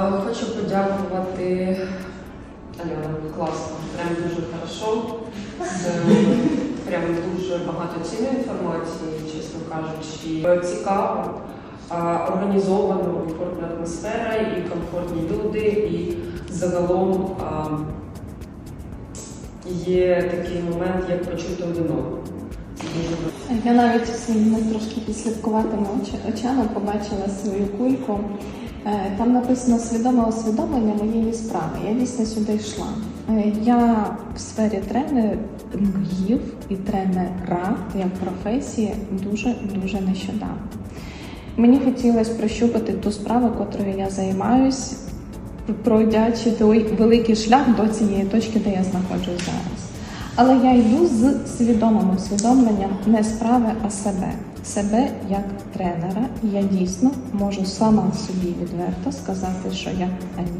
Хочу подякувати Альона, класно, прям дуже хорошо. Прям дуже багато цінної інформації, чесно кажучи. Цікаво, організовано, комфортна атмосфера і комфортні люди, і загалом є такий момент, як почути один одного. Я навіть своїми трошки підслідкуватими очі- очами побачила свою кульку. Е, Там написано свідоме усвідомлення моєї справи. Я дійсно сюди йшла. Е, Я в сфері тренерів і тренера як професії дуже дуже нещодавно. Мені хотілося прощупати ту справу, котрою я займаюсь, пройдячи той великий шлях до цієї точки, де я знаходжусь зараз. Але я йду з свідомим усвідомленням не справи, а себе. Себе як тренера. І я дійсно можу сама собі відверто сказати, що я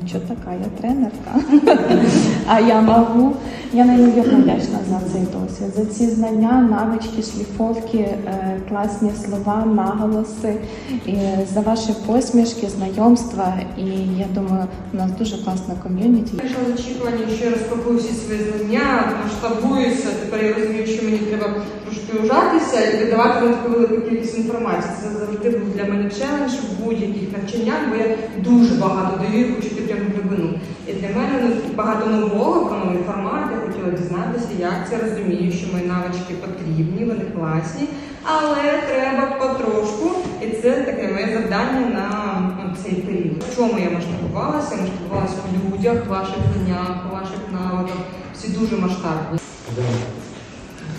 нічого така, я тренерка. А я можу. Я неймовірно вдячна за цей досвід, за ці знання, навички, шліфовки, е, класні слова, наголоси, і за ваші посмішки, знайомства. І я думаю, у нас дуже класна ком'юніті. Прийшла з очікуванням, що я розпакую всі свої знання, масштабуюся. Тепер я розумію, що мені треба трошки ужатися і видавати на таку велику кількість інформації. Це завжди був для мене челендж в будь-яких навчаннях, бо я дуже багато даю і хочу прямо в глибину. І для мене багато нового про новий формат. Хотіла дізнатися, як це розумію, що мої навички потрібні, вони класні, але треба потрошку. І це таке моє завдання на цей період. В чому я масштабувалася? Я масштабувалася в людях, ваших знаннях, ваших навиках. Всі дуже масштабні.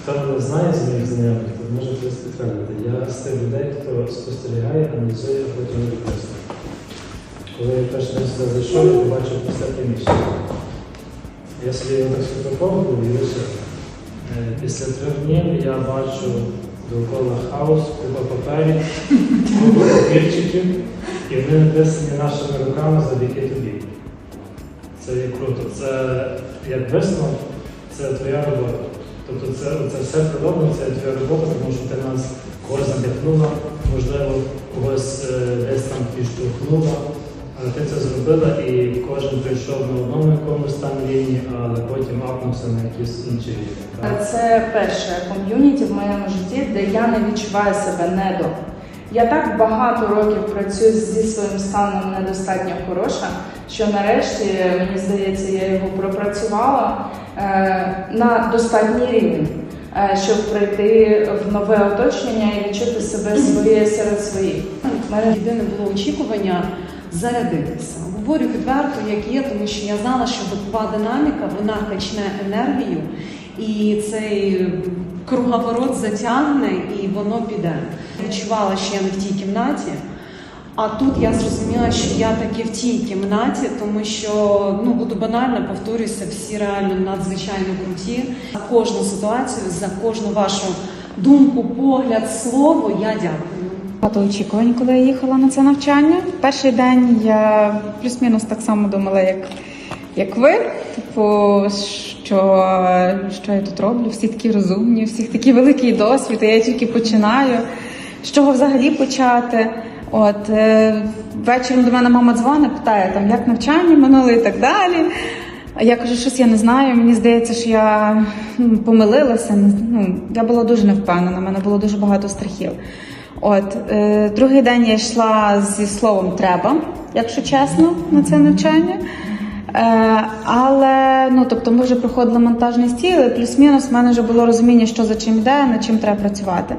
Хто знає з моїх знайомих, то може хтось підтвердити. Я з тих людей, хто спостерігає, аналізує, потім використовує. Коли я перший раз сюди зайшов, я побачив пусте приміщення. Я собі його так сфотографував і лише. Е, Після трьох днів я бачу довкола хаос, купа паперів, купа папірчиків, і вони написані нашими руками завдяки тобі. Це є круто. Це як висновок, це твоя робота. Тобто це, це все природно, це твоя робота, тому що ти нас когось надихнула, можливо, когось е, десь там підштовхнула, але ти це зробила і кожен прийшов на одному якомусь там рівні, але потім апнувся на якісь інші рівні. Це перше ком'юніті в моєму житті, де я не відчуваю себе недо. Я так багато років працюю зі своїм станом недостатньо хороша, що нарешті, мені здається, я його пропрацювала на достатній рівень, е, щоб прийти в нове оточення і відчути себе своє серед своїх. У мене єдине було очікування зарядитися. Говорю відверто, як є, тому що я знала, що вихова динаміка вона качне енергію, і цей круговорот затягне і воно піде. Відчувала, що я не в тій кімнаті. А тут я зрозуміла, що я таки в тій кімнаті, тому що ну буду банально повторюся, всі реально надзвичайно круті. За кожну ситуацію, за кожну вашу думку, погляд, слово я дякую. Багато очікувань, коли я їхала на це навчання. Перший день я плюс-мінус так само думала, як, як ви. Типу, що, що я тут роблю? Всі такі розумні, всіх такий великий досвід, а я тільки починаю. З чого взагалі почати? От е, ввечері до мене мама дзвонить, питає, там, як навчання минуло і так далі. Я кажу, щось я не знаю. Мені здається, що я помилилася. Ну, я була дуже невпевнена, в мене було дуже багато страхів. От е, другий день я йшла зі словом треба, якщо чесно, на це навчання. Е, але ну тобто ми вже проходили монтажний стіл, і плюс-мінус в мене вже було розуміння, що за чим йде, над чим треба працювати.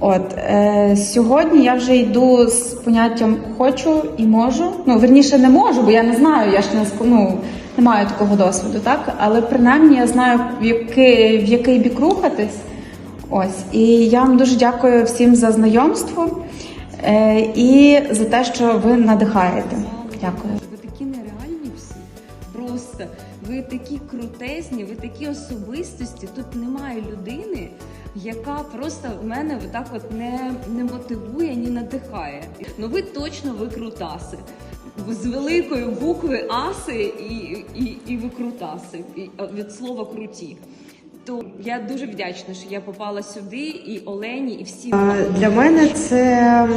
От е, сьогодні я вже йду з поняттям хочу і можу. Ну верніше не можу, бо я не знаю, я ж не ну, не маю такого досвіду, так але принаймні я знаю в який, в який бік рухатись. Ось і я вам дуже дякую всім за знайомство е, і за те, що ви надихаєте. Дякую. Ви такі нереальні всі. Просто ви такі крутезні, ви такі особистості. Тут немає людини, яка просто в мене так от не, не мотивує, ні надихає. Ну ви точно ви крутаси. З великої букви аси і, і, і ви. І, від слова круті. То я дуже вдячна, що я попала сюди, і Олені, і всім. А, Для мене це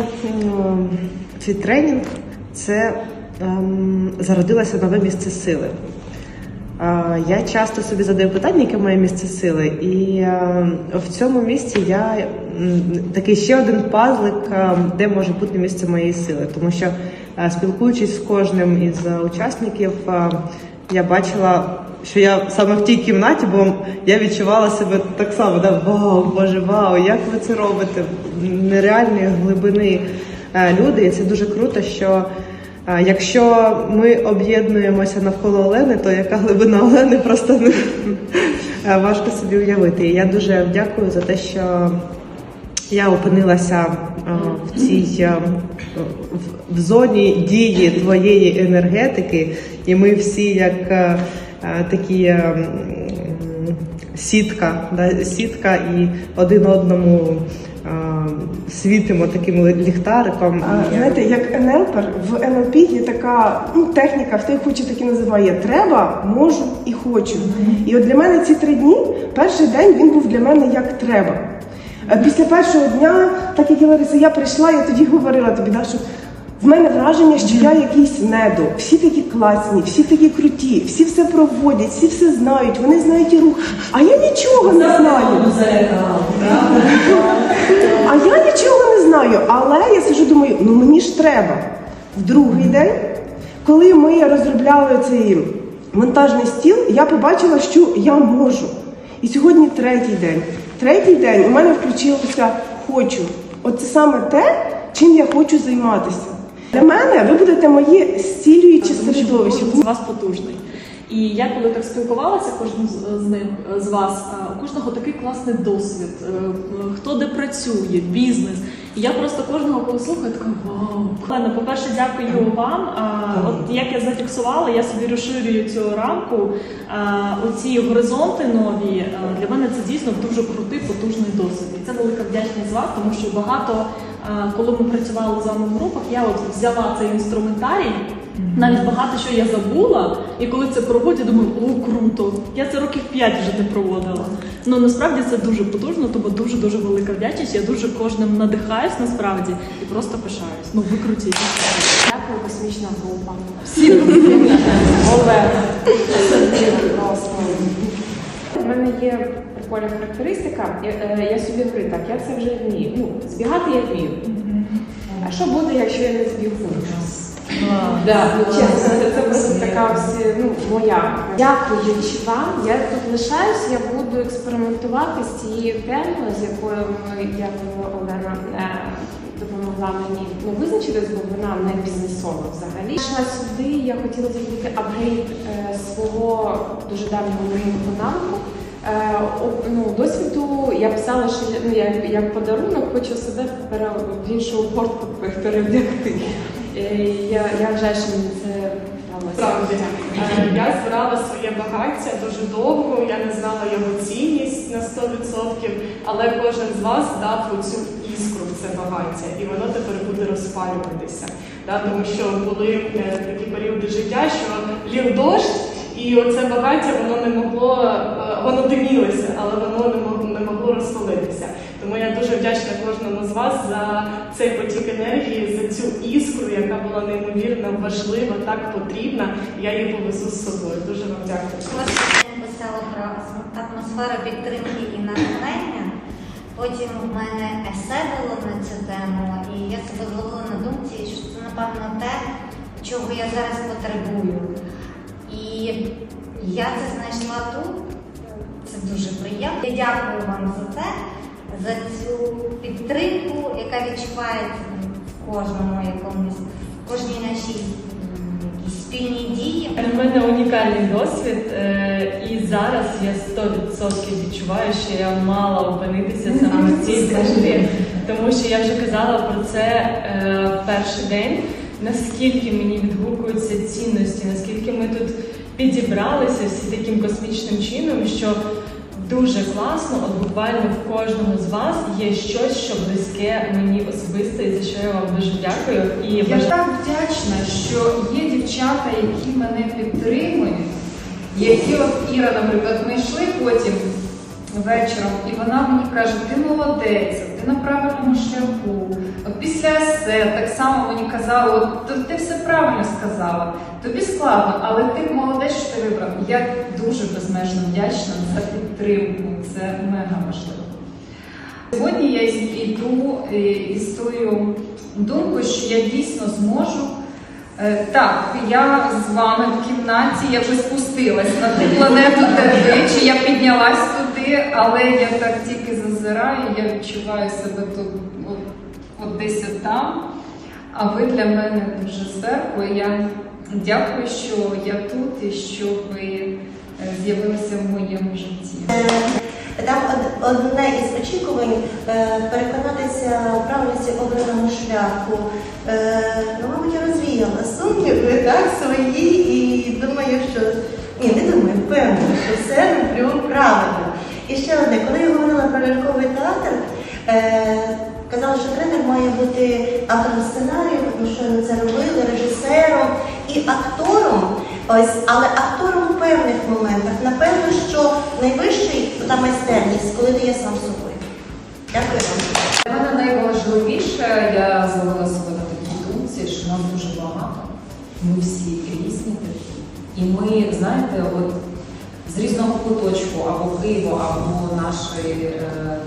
цей тренінг це ем, зародилося нове місце сили. Я часто собі задаю питання, яке моє місце сили, і е, в цьому місці я такий ще один пазлик, е, де може бути місце моєї сили. Тому що е, спілкуючись з кожним із учасників, я бачила, що я саме в тій кімнаті, бо я відчувала себе так само, да, вау, боже, вау, як ви це робите? Нереальної глибини люди, і це дуже круто, що. Якщо ми об'єднуємося навколо Олени, то яка глибина Олени просто не е, важко собі уявити. І я дуже дякую за те, що я опинилася е, в цій е, в- зоні дії твоєї енергетики, і ми всі як е, такі. Сітка, да, сітка і один одному світимо таким ліхтариком. А, Знаєте, як НЛПер, в НЛП є така ну, техніка, хто їх хоче, так і називає треба, можу і хочу. І от для мене ці три дні, перший день він був для мене як треба. Е, Після першого дня, так як я Лариса, я прийшла, я тоді говорила тобі, да, що в мене враження, що я якийсь недо. Всі такі класні, всі такі круті, всі все проводять, всі все знають, вони знають і рух. А я нічого не знаю. А я нічого не знаю, але я сижу, думаю, ну мені ж треба. В другий день, коли ми розробляли цей монтажний стіл, я побачила, що я можу. І сьогодні третій день. Третій день у мене включилося хочу. От це саме те, чим я хочу займатися. Для мене ви будете моє зцілююче середовище. Кожен з вас потужний. І я коли так спілкувалася кожним з, ним з вас, е, у кожного такий класний досвід, е, хто де працює, бізнес. І я просто кожного коли слухаю, така вау. Олена, по-перше, дякую вам. От як я зафіксувала, я собі розширюю цю рамку. Оці горизонти нові для мене це дійсно дуже крутий, потужний досвід. І це велика вдячність з вас, тому що багато, коли ми працювали з вами в групах, я от взяла цей інструментарій. Навіть багато що я забула, і коли це проводять, думаю, о, круто. Я це років 5 вже не проводила. Ну насправді це дуже потужно, тому дуже дуже велика вдячність. Я дуже кожним надихаюсь насправді і просто пишаюсь. Ну ви круті. Дякую, космічна група. У мене є прикольна характеристика. Я, е, я собі говорю, так, я це вже вмію. Ну, збігати я вмію. А що буде, якщо я не збігу? Да, чесно, це, просто така ось, ну, моя. Дякуючи вам, я тут лишаюся, я буду експериментувати з цією темою, з якою ми, дякую, Олена, е, допомогла мені ну, визначитись, бо вона не бізнесова взагалі. Йшла сюди, я хотіла зробити апгрейд е, свого дуже давнього моєго навику. Е, ну, досвіду я писала, що я- ну, я як подарунок хочу себе пере, в іншу обгортку перевдягти. Е, Я, я вважаю, що мені це вдалося. Е, я збирала своє багаття дуже довго, я не знала його цінність на 100%, але кожен з вас дав оцю іскру в це багаття, і воно тепер буде розпалюватися. Да, тому що були е, такі періоди життя, що лів дощ, і оце багаття воно не могло, воно димілося, але воно не могло, розпалитися. Тому я дуже вдячна кожному з вас за цей потік енергії, за цю іскру, яка була неймовірно важлива, так потрібна. Я її повезу з собою. Дуже вам дякую. писала про атмосферу підтримки і натхнення. Потім в мене есе було на цю тему, і я себе зловила на думці, що це напевно те, чого я зараз потребую. І я це знайшла тут. Дуже приємно. Я дякую вам за це, за цю підтримку, яка відчувається в кожному якомусь, в кожній нашій спільній дії. У мене унікальний досвід, е, і зараз я 100% відчуваю, що я мала опинитися саме в цій церкві, тому що я вже казала про це е, в перший день. Наскільки мені відгукуються цінності, наскільки ми тут підібралися всі таким космічним чином, що дуже класно, от буквально в кожному з вас є щось, що близьке мені особисто, і за що я вам дуже дякую. І Я бажаю. так вдячна, що є дівчата, які мене підтримують, які от Іра, наприклад, ми йшли потім вечором, і вона мені каже, ти молодець, ти на правильному шляху. От після есе так само мені казали, от ти- все правильно сказала. Тобі складно, але ти молодець, що ти вибрав. Я дуже безмежно вдячна за підтримку. Це мега важливо. Сьогодні я йду е, із тою думкою, що я дійсно зможу. Е, Так, я з вами в кімнаті, я вже спустилась на ту планету, де я піднялась туди, але я так тільки зазираю, я відчуваю себе тут от, от десь там. А ви для мене дуже зверху. Я дякую, що я тут і що ви е, з'явилися в моєму житті. Там одне із очікувань е, переконатися в правильності обраного шляху. Е, Ну, мабуть, я розвіяла сумніви так, свої і думаю, що ні, не думаю, впевнена, що все роблю правильно. І ще одне, коли я говорила про ляльковий театр, е, казала, що тренер має бути автором сценарію, тому що ми це робили, режисером і актором. Ось, але актором в певних моментах. Напевно, що найвищий та майстерність, коли ти є сам собою. Дякую вам. Для мене найважливіше, я зловила себе на такій думці, що нас дуже багато. Ми всі різні такі. І ми, знаєте, от з різного куточку або Києва, або нашої е,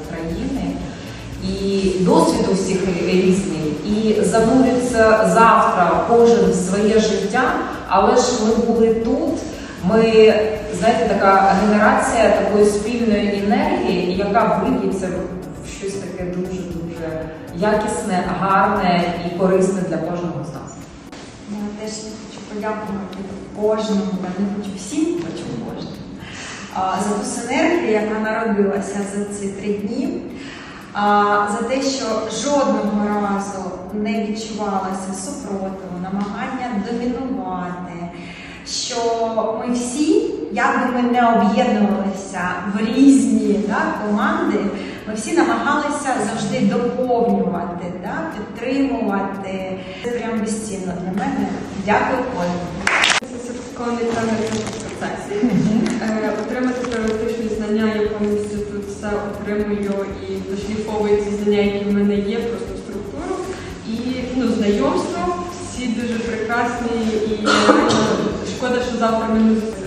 країни. І досвід у всіх різний, і занурюється завтра кожен в своє життя. Але ж ми були тут. Ми знаєте, така генерація такої спільної енергії, яка виліться в щось таке дуже дуже якісне, гарне і корисне для кожного з нас. Я теж хочу подякувати кожному, я не хочу всім, хочу кожному, за ту синергію, яка народилася за ці три дні, за те, що жодного разу не відчувалося супротиву, намагання домінувати, що ми всі, як би ми не об'єднувалися в різні да, команди, ми всі намагалися завжди доповнювати, да, підтримувати. Це прям безцінно для мене. Дякую кожному. Це тренер в процесі. Е, Отримати теоретичні знання, я повністю тут все отримую і дошліфовую ці знання, які в мене є, просто структуру. І ну, знайомство, всі дуже прекрасні і шкода, що завтра ми не зустрілися.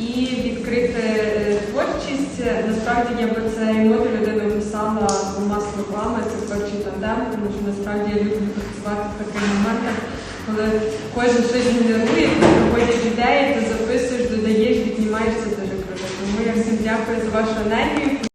І відкрити е, творчість. Насправді я би цей модуль один описала двома словами. Це творчий тандем, тому що насправді я люблю працювати в таких моментах, коли кожен щось генерує, приходять ідеї, ти записуєш, додаєш, віднімаєш, це дуже круто. Тому я всім дякую за вашу енергію.